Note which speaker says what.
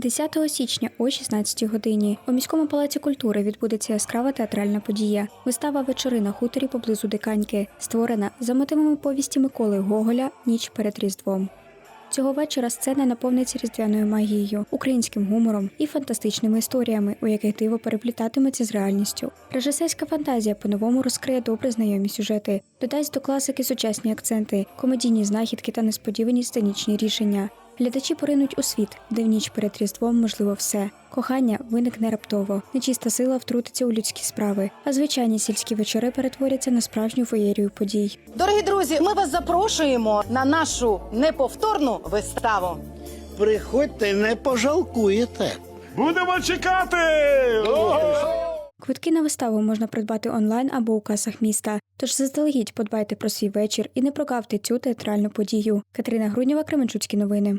Speaker 1: 10 січня о 16 годині у міському палаці культури відбудеться яскрава театральна подія. Вистава вечори на хуторі поблизу Диканьки, створена за мотивами повісті Миколи Гоголя Ніч перед Різдвом. Цього вечора сцена наповниться різдвяною магією, українським гумором і фантастичними історіями, у яких диво переплітатиметься з реальністю. Режисерська фантазія по-новому розкриє добре знайомі сюжети, додасть до класики сучасні акценти, комедійні знахідки та несподівані сценічні рішення. Глядачі поринуть у світ, де в ніч перед Різдвом можливо все. Кохання виникне раптово, нечиста сила втрутиться у людські справи, а звичайні сільські вечори перетворяться на справжню феєрію подій.
Speaker 2: Дорогі друзі, ми вас запрошуємо на нашу неповторну виставу.
Speaker 3: Приходьте, не пожалкуєте.
Speaker 4: Будемо чекати!
Speaker 1: Квитки на виставу можна придбати онлайн або у касах міста. Тож заздалегідь подбайте про свій вечір і не прогавте цю театральну подію. Катерина Груднєва, Кременчуцькі новини.